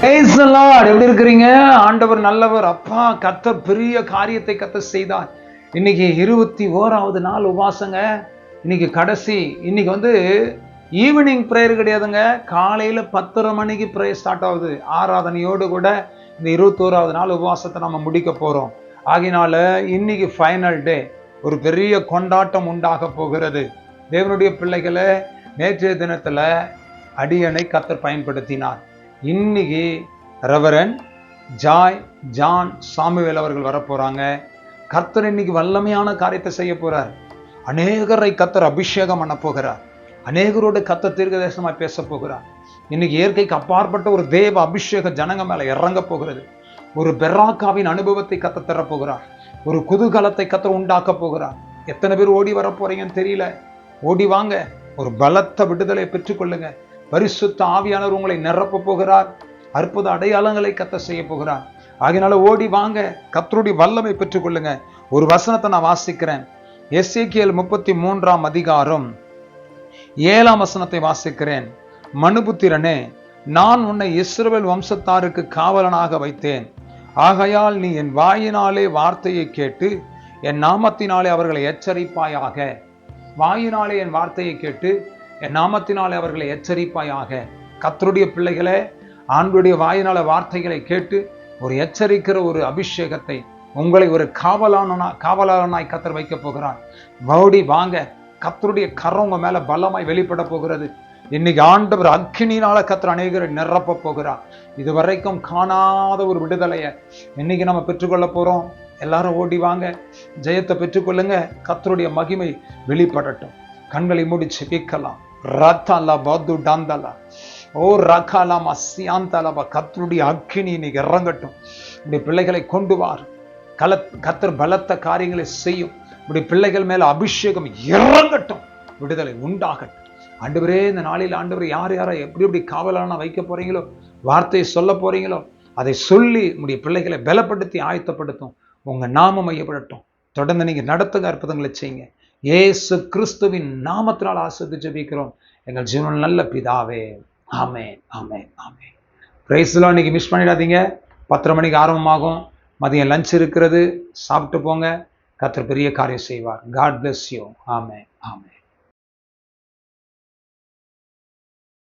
எப்படி இருக்கிறீங்க? ஆண்டவர் நல்லவர். அப்பா கத்த பெரிய காரியத்தை கத்த செய்தார். இன்னைக்கு இருபத்தி ஓராவது நாள் உபாசங்க. இன்னைக்கு கடைசி. இன்னைக்கு வந்து ஈவினிங் ப்ரேயர் கிடையாதுங்க. காலையில் பத்தரை மணிக்கு ப்ரேயர் ஸ்டார்ட் ஆகுது. ஆராதனையோடு கூட இந்த இருபத்தோராவது நாள் உபவாசத்தை நம்ம முடிக்க போகிறோம் ஆகினால இன்னைக்கு ஃபைனல் டே ஒரு பெரிய கொண்டாட்டம் உண்டாக போகிறது. தேவனுடைய பிள்ளைகளை நேற்றைய தினத்தில் அடியனை கத்தர் பயன்படுத்தினார். இன்னைக்கு ரெவரன் ஜாய் ஜான் சாமுவேல் அவர்கள் வரப்போகிறாங்க கர்த்தர் இன்னைக்கு வல்லமையான காரியத்தை செய்ய போகிறார் அநேகரை கத்தர் அபிஷேகம் பண்ண போகிறார். அநேகரோட கத்த தேசமாக பேச போகிறார். இன்னைக்கு இயற்கைக்கு அப்பாற்பட்ட ஒரு தேவ அபிஷேக ஜனங்க மேலே இறங்க போகிறது. ஒரு பெர்ராக்காவின் அனுபவத்தை கத்த தரப்போகிறார் ஒரு குதூகலத்தை கத்த உண்டாக்க போகிறார். எத்தனை பேர் ஓடி வர போறீங்கன்னு தெரியல. ஓடி வாங்க. ஒரு பலத்த விடுதலை பெற்றுக்கொள்ளுங்க. பரிசுத்த ஆவியானவர் உங்களை நிரப்ப போகிறார். அற்புத அடையாளங்களை கத்த செய்ய போகிறார். ஆகையினால ஓடி வாங்க கத்தருடைய வல்லமை பெற்றுக்கொள்ளுங்க ஒரு வசனத்தை நான் வாசிக்கிறேன். எஸ்ஏகியல் முப்பத்தி மூன்றாம் அதிகாரம் ஏழாம் வசனத்தை வாசிக்கிறேன். மனுபுத்திரனே நான் உன்னை இஸ்ரவேல் வம்சத்தாருக்கு காவலனாக வைத்தேன். ஆகையால் நீ என் வாயினாலே வார்த்தையை கேட்டு என் நாமத்தினாலே அவர்களை எச்சரிப்பாயாக. வாயினாலே என் வார்த்தையை கேட்டு என் நாமத்தினாலே அவர்களை எச்சரிப்பாயாக. கத்தருடைய பிள்ளைகளே ஆண்டுடைய வாயினால வார்த்தைகளை கேட்டு ஒரு எச்சரிக்கிற ஒரு அபிஷேகத்தை உங்களை ஒரு காவலானனா காவலாளனாய் கத்தர் வைக்க போகிறார். மறுபடி வாங்க. கத்தருடைய கரம் உங்க மேல பலமாய் வெளிப்பட போகிறது. இன்னைக்கு ஆண்டவர் அக்னினால கத்திர அநேகரை நிரப்ப போகிறார். இதுவரைக்கும் காணாத ஒரு விடுதலையை இன்னைக்கு நம்ம பெற்றுக்கொள்ள போறோம். எல்லாரும் ஓடி வாங்க. ஜெயத்தை பெற்றுக்கொள்ளுங்க. கத்தருடைய மகிமை வெளிப்படட்டும். கண்களை மூடி செபிக்கலாம் ரத்தாலா பத்து டாந்தலா. ஓ ரகாலாமா சியாந்தலபா கத்தருடைய அக்கினி இன்னைக்கு இறங்கட்டும். இப்படி பிள்ளைகளை கொண்டு வார். கல கத்தர் பலத்த காரியங்களை செய்யும். இப்படி பிள்ளைகள் மேல அபிஷேகம் இறங்கட்டும். விடுதலை உண்டாகட்டும். ஆண்டவரே இந்த நாளில் ஆண்டவர் யார் யாரை எப்படி எப்படி காவலான வைக்க போறீங்களோ வார்த்தையை சொல்ல போறீங்களோ அதை சொல்லி உங்களுடைய பிள்ளைகளை பலப்படுத்தி ஆயத்தப்படுத்தும். உங்க நாமம் மையப்படட்டும். தொடர்ந்து நீங்க நடத்துங்க அற்புதங்களை செய்யுங்க. ஏசு கிறிஸ்துவின் நாமத்தினால் ஆசிரித்து ஜபிக்கிறோம். எங்கள் ஜீவன் நல்ல பிதாவே. ஆமே ஆமே ஆமே பிரைஸ்லாம் இன்னைக்கு மிஸ் பண்ணிடாதீங்க. பத்தரை மணிக்கு ஆரம்பமாகும். மதியம் லஞ்ச் இருக்கிறது. சாப்பிட்டு போங்க. கத்தர் பெரிய காரியம் செய்வார். காட் பிளஸ் யூ ஆமே ஆமே